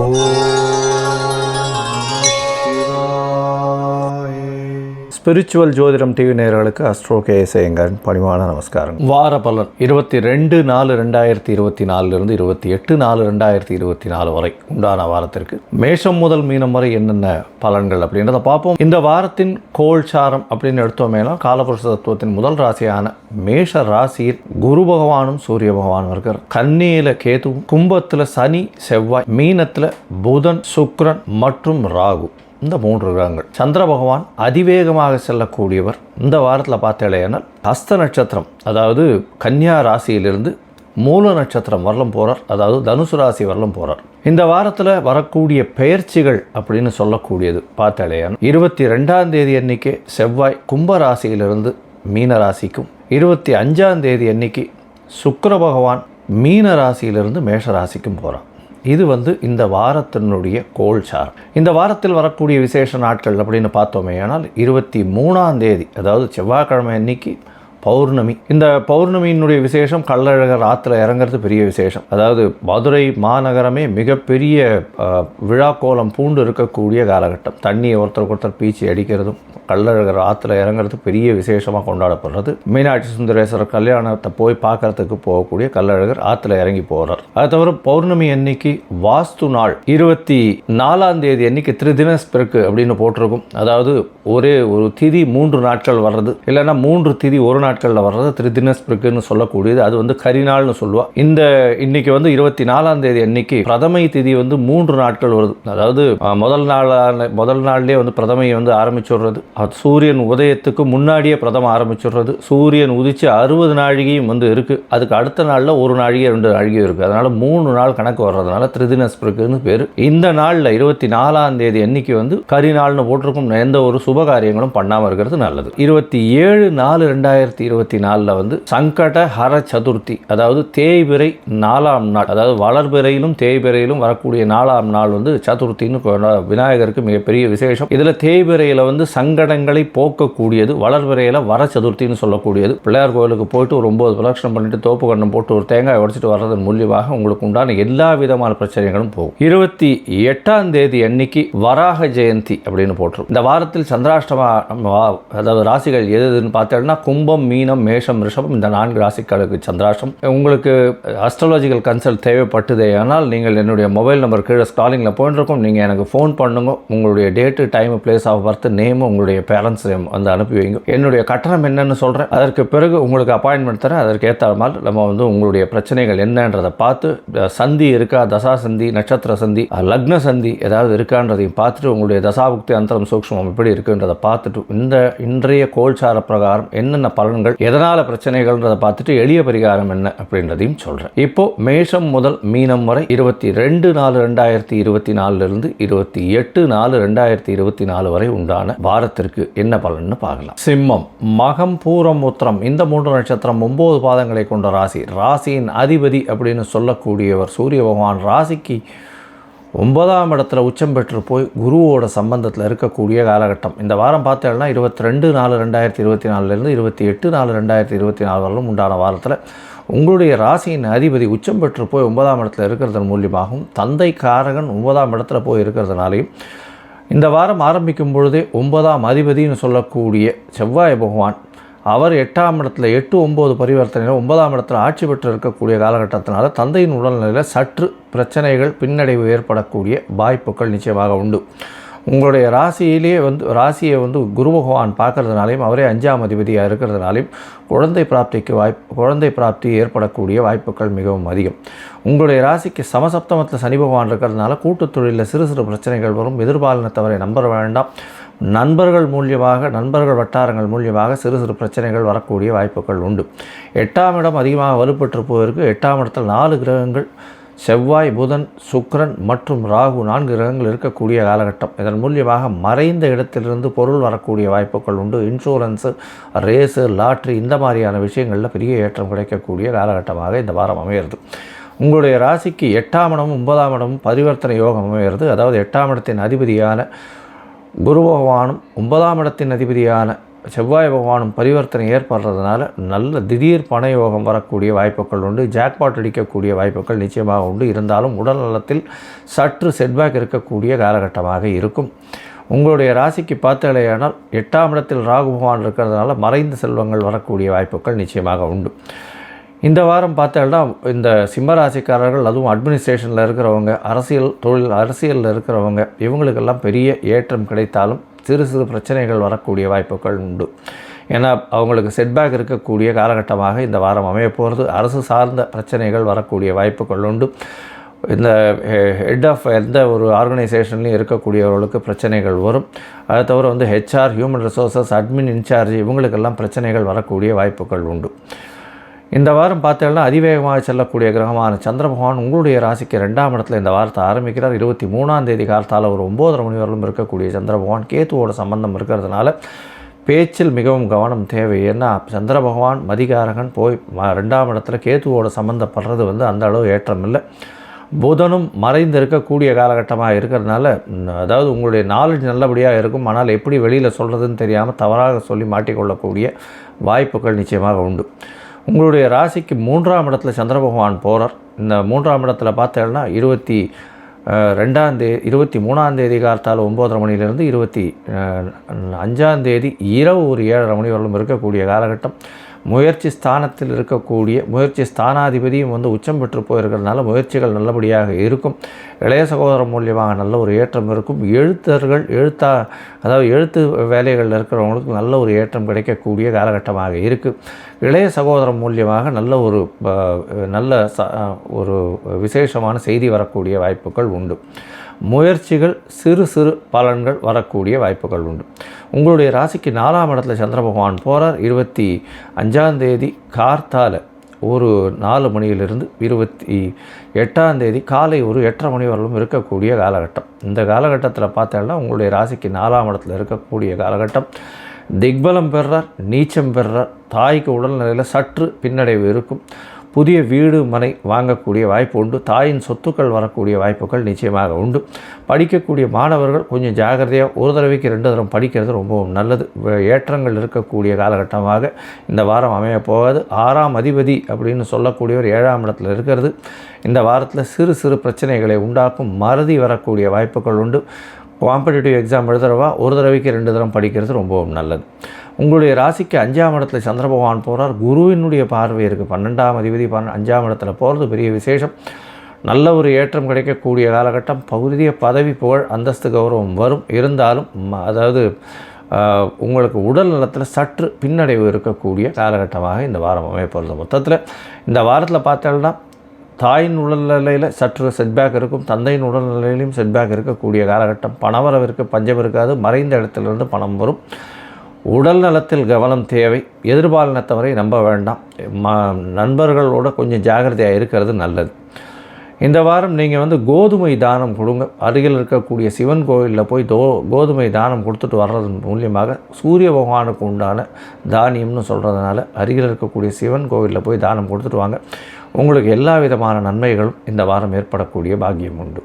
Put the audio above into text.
Oh. Spiritual ஜோதிடம் TV நேர்களுக்கு astro கேஎஸ்ஐங்கரின் பணிவான நமஸ்காரம். வார பலன். இருபத்தி ரெண்டு நாலு ரெண்டாயிரத்தி இருபத்தி நாலுலேருந்து இருபத்தி எட்டு நாலு ரெண்டாயிரத்தி இருபத்தி நாலு வரை உண்டான வாரத்திற்கு மேஷம் முதல் மீனம் வரை என்னென்ன பலன்கள் அப்படின்றத பார்ப்போம். இந்த வாரத்தின் கோல்சாரம் அப்படின்னு எடுத்தோமேனா காலபுருஷ தத்துவத்தின் முதல் ராசியான மேஷ ராசியில் குரு பகவானும் சூரிய பகவானும் இருக்கார் கன்னியில கேதுவும் கும்பத்தில் சனி செவ்வாய் மீனத்தில் புதன் சுக்ரன் மற்றும் ராகு. இந்த மூன்று கிரகங்கள். சந்திர பகவான் அதிவேகமாக செல்லக்கூடியவர். இந்த வாரத்தில் பார்த்தேனால் ஹஸ்த நட்சத்திரம் அதாவது கன்னியா ராசியிலிருந்து மூல நட்சத்திரம் வரலும் போகிறார் அதாவது தனுசு ராசி வரலும் போகிறார் இந்த வாரத்தில் வரக்கூடிய பெயர்ச்சிகள் அப்படின்னு சொல்லக்கூடியது பார்த்தாலேயான இருபத்தி ரெண்டாம் தேதி அன்னைக்கு செவ்வாய் கும்ப ராசியிலிருந்து மீன ராசிக்கும் இருபத்தி அஞ்சாம் தேதி அன்னைக்கு சுக்கர பகவான் மீன ராசியிலிருந்து மேஷ ராசிக்கும் போகிறான் இது வந்து இந்த வாரத்தினுடைய கோல் சார். இந்த வாரத்தில் வரக்கூடிய விசேஷ நாட்கள் அப்படின்னு பார்த்தோமே ஆனால் இருபத்தி மூணாம் தேதி அதாவது செவ்வாய்க்கிழமை அன்னைக்கு பௌர்ணமி. இந்த பௌர்ணமியினுடைய விசேஷம் கள்ளழகர் ஆற்றுல இறங்குறது பெரிய விசேஷம். அதாவது மதுரை மாநகரமே மிகப்பெரிய விழா கோலம் பூண்டு இருக்கக்கூடிய காலகட்டம். தண்ணியை ஒருத்தருக்கு ஒருத்தர் பீச்சி அடிக்கிறதும் கள்ளழகர் ஆற்றுல இறங்குறது பெரிய விசேஷமாக கொண்டாடப்படுறது. மீனாட்சி சுந்தரேஸ்வரர் கல்யாணத்தை போய் பார்க்கறதுக்கு போகக்கூடிய கள்ளழகர் ஆற்றுல இறங்கி போகிறார் அது தவிர பௌர்ணமி அன்னைக்கு வாஸ்து நாள் இருபத்தி நாலாம் தேதி அன்னைக்கு திரிதினஸ்பிறகு அப்படின்னு போட்டிருக்கும். அதாவது ஒரே ஒரு திதி மூன்று நாட்கள் வர்றது. இல்லைன்னா மூன்று திதி ஒரு நாள் நாட்களில் வர்றது திரிதினஸ்பிறகுன்னு சொல்லக்கூடியது. அது வந்து கரிநாள்னு சொல்லுவா. இந்த இன்னைக்கு வந்து இருபத்தி நாலாம் தேதி அன்னைக்கு பிரதமை திதி வந்து மூன்று நாட்கள் வருது. அதாவது முதல் நாளான முதல் நாள்லேயே வந்து பிரதமையை வந்து ஆரம்பிச்சுடுறது. அது சூரியன் உதயத்துக்கு முன்னாடியே பிரதம ஆரம்பிச்சுடுறது. சூரியன் உதிச்சு அறுபது நாழிகையும் வந்து இருக்குது அதுக்கு அடுத்த நாளில் ஒரு நாழிகை ரெண்டு நாழிகை இருக்குது அதனால் மூணு நாள் கணக்கு வர்றதுனால திரிதினஸ்பிறகுன்னு பேர். இந்த நாளில் இருபத்தி நாலாம் தேதி அன்னைக்கு வந்து கரிநாள்னு போட்டிருக்கும். எந்த ஒரு சுப காரியங்களும் பண்ணாமல் இருக்கிறது நல்லது. இருபத்தி ஏழு நாலு ரெண்டாயிரத்தி இருபத்தி நாலில் வந்து சங்கட ஹர சதுர்த்தி அதாவது தேய்பிறை நாலாம் நாள் அதாவது வளர்பிறையிலும் தேய்பிறையிலும் வரக்கூடிய நாலாம் நாள் வந்து சதுர்த்தின்னு விநாயகருக்கு மிகப்பெரிய விசேஷம். இதில் தேய்பிறையில் வந்து சங்கடங்களை போக்கக்கூடியது வளர்பிறையில் வர சதுர்த்தின்னு சொல்லக்கூடியது. பிள்ளையார் கோயிலுக்கு போயிட்டு ஒரு ஒம்பது பிரதட்சணம் பண்ணிட்டு தோப்பு கண்ணம் போட்டு ஒரு தேங்காய் உடைச்சிட்டு வர்றதன் மூலியமாக உங்களுக்கு உண்டான எல்லா விதமான பிரச்சனைகளும் போகும். இருபத்தி எட்டாம் தேதி அன்னைக்கு வராக ஜெயந்தி அப்படின்னு போட்டுரும் இந்த வாரத்தில் சந்திராஷ்டமா அதாவது ராசிகள் எது எதுன்னு பார்த்தோம்னா கும்பம் மீனம் மேஷம் ரிஷபம் இந்த நான்கு ராசிகளுக்கு சந்திராஷ்டம். உங்களுக்கு அஸ்ட்ராலஜிக்கல் கன்சல்ட் தேவைப்பட்டதே ஆனால் நீங்கள் என்னுடைய மொபைல் நம்பர் கீழே ஸ்காலிங்கில் போயிட்டுருக்கோம் நீங்கள் எனக்கு ஃபோன் பண்ணுங்க. உங்களுடைய date time place of birth name உங்களுடைய பேரண்ட்ஸ் நேம் வந்து அனுப்பி வைங்க. என்னுடைய கட்டணம் என்னன்னு சொல்கிறேன் அதற்கு பிறகு உங்களுக்கு அப்பாயின்மெண்ட் தரேன். அதற்கு ஏற்ற மாதிரி நம்ம வந்து உங்களுடைய பிரச்சனைகள் என்னன்றதை பார்த்து சந்தி இருக்கா தசா சந்தி நட்சத்திர சந்தி லக்ன சந்தி ஏதாவது இருக்கான்றதையும் பார்த்துட்டு உங்களுடைய தசாபுக்தி அந்தரம் சூக்ஷ்மம் எப்படி இருக்குன்றதை பார்த்துட்டு இந்த இன்றைய கோல்சார பிரகாரம் என்னென்ன பலன்கள் எதனால் பிரச்சனைகள்ன்றதை பார்த்துட்டு எளிய பரிகாரம் என்ன அப்படின்றதையும் சொல்கிறேன் இப்போ மேஷம் முதல் மீனம் வரை இருபத்தி ரெண்டு நாலு ரெண்டாயிரத்தி இருபத்தி நாலுலேருந்து இருபத்தி எட்டு நாலு ரெண்டாயிரத்தி இருபத்தி நாலு வரை உண்டான வாரத்திற்கு என்ன பலன்னு பார்க்கலாம். சிம்மம் மகம் பூரம் உத்திரம் இந்த மூன்று நட்சத்திரம் ஒன்பது பாதங்களை கொண்ட ராசி. ராசியின் அதிபதி அப்படின்னு சொல்லக்கூடியவர் சூரிய பகவான். ராசிக்கு ஒன்பதாம் இடத்துல உச்சம் பெற்று போய் குருவோட சம்பந்தத்தில் இருக்கக்கூடிய காலகட்டம். இந்த வாரம் பார்த்தேன்னா இருபத்தி ரெண்டு நாலு ரெண்டாயிரத்தி இருபத்தி நாலுலேருந்து இருபத்தி எட்டு நாலு ரெண்டாயிரத்தி இருபத்தி நாலு வரலும் உண்டான வாரத்தில் உங்களுடைய ராசியின் அதிபதி உச்சம் பெற்று போய் ஒன்பதாம் இடத்துல இருக்கிறதன் மூலியமாகவும் தந்தை காரகன் ஒன்பதாம் இடத்துல போய் இருக்கிறதுனாலையும் இந்த வாரம் ஆரம்பிக்கும் பொழுதே ஒன்பதாம் அதிபதின்னு சொல்லக்கூடிய செவ்வாய் பகவான் அவர் எட்டாம் இடத்துல எட்டு ஒம்பது பரிவர்த்தனையில் ஒன்பதாம் இடத்துல ஆட்சி பெற்று இருக்கக்கூடிய காலகட்டத்தினால தந்தையின் உடல்நிலையில் சற்று பிரச்சனைகள் பின்னடைவு ஏற்படக்கூடிய வாய்ப்புகள் நிச்சயமாக உண்டு. உங்களுடைய ராசியிலேயே வந்து ராசியை வந்து குரு பகவான் பார்க்கறதுனாலையும் அவரே அஞ்சாம் அதிபதியாக இருக்கிறதுனாலையும் குழந்தை பிராப்திக்கு வாய்ப்பு குழந்தை பிராப்தி ஏற்படக்கூடிய வாய்ப்புகள் மிகவும் அதிகம். உங்களுடைய ராசிக்கு சமசப்தமத்தில் சனி பகவான் இருக்கிறதுனால கூட்டுத் தொழிலில் சிறு சிறு பிரச்சனைகள் வரும். எதிர்பாலினத்தவரை நம்ப வேண்டாம். நண்பர்கள் மூலியமாக நண்பர்கள் வட்டாரங்கள் மூலியமாக சிறு சிறு பிரச்சனைகள் வரக்கூடிய வாய்ப்புகள் உண்டு. எட்டாம் இடம் அதிகமாக வலுப்பெற்று எட்டாம் இடத்தில் நாலு கிரகங்கள் செவ்வாய் புதன் சுக்ரன் மற்றும் ராகு நான்கு கிரகங்கள் இருக்கக்கூடிய காலகட்டம். இதன் மூலியமாக மறைந்த இடத்திலிருந்து பொருள் வரக்கூடிய வாய்ப்புகள் உண்டு. இன்சூரன்ஸு ரேஸு லாட்ரி இந்த மாதிரியான விஷயங்களில் பெரிய ஏற்றம் கிடைக்கக்கூடிய காலகட்டமாக இந்த வாரம் அமையிறது உங்களுடைய ராசிக்கு எட்டாம் இடமும் ஒன்பதாம் இடமும் பரிவர்த்தனை யோகம் அமைகிறது. அதாவது எட்டாம் இடத்தின் அதிபதியான குரு பகவானும் ஒன்பதாம் இடத்தின் அதிபதியான செவ்வாய் பகவானும் பரிவர்த்தனை ஏற்படுறதுனால நல்ல திடீர் பண யோகம் வரக்கூடிய வாய்ப்புகள் உண்டு. ஜாக்பாட் அடிக்கக்கூடிய வாய்ப்புகள் நிச்சயமாக உண்டு. இருந்தாலும் உடல் நலத்தில் சற்று செட்பேக் இருக்கக்கூடிய காலகட்டமாக இருக்கும். உங்களுடைய ராசிக்கு பார்த்தலையானால் எட்டாம் இடத்தில் ராகு பகவான் இருக்கிறதுனால மறைந்த செல்வங்கள் வரக்கூடிய வாய்ப்புகள் நிச்சயமாக உண்டு. இந்த வாரம் பார்த்தோம்னா இந்த சிம்ம ராசிக்காரர்கள் அதுவும் அட்மினிஸ்ட்ரேஷனில் இருக்கிறவங்க அரசியல் தொழில் அரசியலில் இருக்கிறவங்க இவங்களுக்கெல்லாம் பெரிய ஏற்றம் கிடைத்தாலும் சிறு சிறு பிரச்சனைகள் வரக்கூடிய வாய்ப்புகள் உண்டு. ஏன்னா அவங்களுக்கு செட்பேக் இருக்கக்கூடிய காலகட்டமாக இந்த வாரம் அமைய போகிறது. அரசு சார்ந்த பிரச்சனைகள் வரக்கூடிய வாய்ப்புகள் உண்டு. இந்த ஹெட் ஆஃப் எந்த ஒரு ஆர்கனைசேஷன்லையும் இருக்கக்கூடியவர்களுக்கு பிரச்சனைகள் வரும். அதை தவிர வந்து HR human resources admin incharge இவங்களுக்கெல்லாம் பிரச்சனைகள் வரக்கூடிய வாய்ப்புகள் உண்டு. இந்த வாரம் பார்த்தீங்கன்னா அதிவேகமாக செல்லக்கூடிய கிரகமான சந்திர பகவான் உங்களுடைய ராசிக்கு ரெண்டாம் இடத்துல இந்த வாரத்தை ஆரம்பிக்கிறார். இருபத்தி மூணாம் தேதி காலத்தால் ஒரு ஒம்போதரை மணி வரலும் இருக்கக்கூடிய சந்திர பகவான் கேத்துவோட சம்பந்தம் இருக்கிறதுனால பேச்சில் மிகவும் கவனம் தேவை. ஏன்னா சந்திர பகவான் மதிகாரகன் போய் ரெண்டாம் இடத்துல கேத்துவோட சம்மந்தப்படுறது வந்து அந்த அளவு ஏற்றம் இல்லை. புதனும் மறைந்து இருக்கக்கூடிய காலகட்டமாக இருக்கிறதுனால அதாவது உங்களுடைய நாலேஜ் நல்லபடியாக இருக்கும். ஆனால் எப்படி வெளியில் சொல்கிறதுன்னு தெரியாமல் தவறாக சொல்லி மாட்டிக்கொள்ளக்கூடிய வாய்ப்புகள் நிச்சயமாக உண்டு. உங்களுடைய ராசிக்கு மூன்றாம் இடத்துல சந்திர பகவான் போகிறார் இந்த மூன்றாம் இடத்துல பார்த்தேன்னா இருபத்தி ரெண்டாம் தேதி இருபத்தி மூணாம் தேதி காலத்தால் ஒம்போதரை மணிலேருந்து இருபத்தி அஞ்சாந்தேதி இரவு ஒரு ஏழரை மணி வரலும் இருக்கக்கூடிய காலகட்டம். முயற்சி ஸ்தானத்தில் இருக்கக்கூடிய முயற்சி ஸ்தானாதிபதியும் வந்து உச்சம் பெற்று போயிருக்கிறதுனால முயற்சிகள் நல்லபடியாக இருக்கும். இளைய சகோதரம் மூலியமாக நல்ல ஒரு ஏற்றம் இருக்கும். எழுத்தர்கள் எழுத்தா அதாவது எழுத்து வேலைகளில் இருக்கிறவங்களுக்கு நல்ல ஒரு ஏற்றம் கிடைக்கக்கூடிய காலகட்டமாக இருக்குது இளைய சகோதரம் மூலியமாக நல்ல ஒரு நல்ல ஒரு விசேஷமான செய்தி வரக்கூடிய வாய்ப்புகள் உண்டு. முயற்சிகள் சிறு சிறு பலன்கள் வரக்கூடிய வாய்ப்புகள் உண்டு. உங்களுடைய ராசிக்கு நாலாம் இடத்துல சந்திர பகவான் போகிறார் இருபத்தி அஞ்சாந்தேதி கார்த்தால ஒரு நாலு மணியிலிருந்து இருபத்தி எட்டாம் தேதி காலை ஒரு எட்டரை மணி வரலும் இருக்கக்கூடிய காலகட்டம். இந்த காலகட்டத்தில் பார்த்தோன்னா உங்களுடைய ராசிக்கு நாலாம் இடத்துல இருக்கக்கூடிய காலகட்டம். திக்பலம் பெறார் நீச்சம் பெறுறார் தாய்க்கு உடல்நிலையில் சற்று பின்னடைவு இருக்கும். புதிய வீடு மனை வாங்கக்கூடிய வாய்ப்பு உண்டு. தாயின் சொத்துக்கள் வரக்கூடிய வாய்ப்புகள் நிச்சயமாக உண்டு. படிக்கக்கூடிய மாணவர்கள் கொஞ்சம் ஜாகிரதையாக ஒரு தடவைக்கு ரெண்டு தடவை படிக்கிறது ரொம்பவும் நல்லது. ஏற்றங்கள் இருக்கக்கூடிய காலகட்டமாக இந்த வாரம் அமைய போகாது. ஆறாம் அதிபதி அப்படின்னு சொல்லக்கூடியவர் ஏழாம் இடத்துல இருக்கிறது. இந்த வாரத்தில் சிறு சிறு பிரச்சனைகளை உண்டாக்கும் மறதி வரக்கூடிய வாய்ப்புகள் உண்டு. காம்படிட்டிவ் எக்ஸாம் எழுதுறவா ஒரு தடவைக்கு ரெண்டு தரம் படிக்கிறது ரொம்பவும் நல்லது. உங்களுடைய ராசிக்கு அஞ்சாம் இடத்துல சந்திர பகவான் போகிறார் குருவினுடைய பார்வை இருக்குது பன்னெண்டாம் அதிபதி பன்ன அஞ்சாம் இடத்துல போகிறது பெரிய விசேஷம். நல்ல ஒரு ஏற்றம் கிடைக்கக்கூடிய காலகட்டம். பகுதிய பதவி புகழ் அந்தஸ்து கௌரவம் வரும். இருந்தாலும் அதாவது உங்களுக்கு உடல் நலத்தில் சற்று பின்னடைவு இருக்கக்கூடிய காலகட்டமாக இந்த வாரம் அமைப்பது மொத்தத்தில் இந்த வாரத்தில் பார்த்தோம்னா தாயின் உடல்நிலையில் சற்று செட்பேக் இருக்கும் தந்தையின் உடல்நிலையிலையும் செட்பேக் இருக்கக்கூடிய காலகட்டம். பணவரவிற்கு பஞ்சம் இருக்காது மறைந்த இடத்திலிருந்து பணம் வரும். உடல் நலத்தில் கவனம் தேவை. எதிர்பாலினத்தவரை நம்ப வேண்டாம். ம நண்பர்களோட கொஞ்சம் ஜாகிரதையாக இருக்கிறது நல்லது. இந்த வாரம் நீங்கள் வந்து கோதுமை தானம் கொடுங்க. அருகில் இருக்கக்கூடிய சிவன் கோயிலில் போய் தோ கோதுமை தானம் கொடுத்துட்டு வர்றதன் மூலியமாக சூரிய பகவானுக்கு உண்டான தானியம்னு சொல்கிறதுனால அருகில் இருக்கக்கூடிய சிவன் கோவிலில் போய் தானம் கொடுத்துட்டு வாங்க. உங்களுக்கு எல்லா விதமான நன்மைகளும் இந்த வாரம் ஏற்படக்கூடிய பாக்கியம் உண்டு.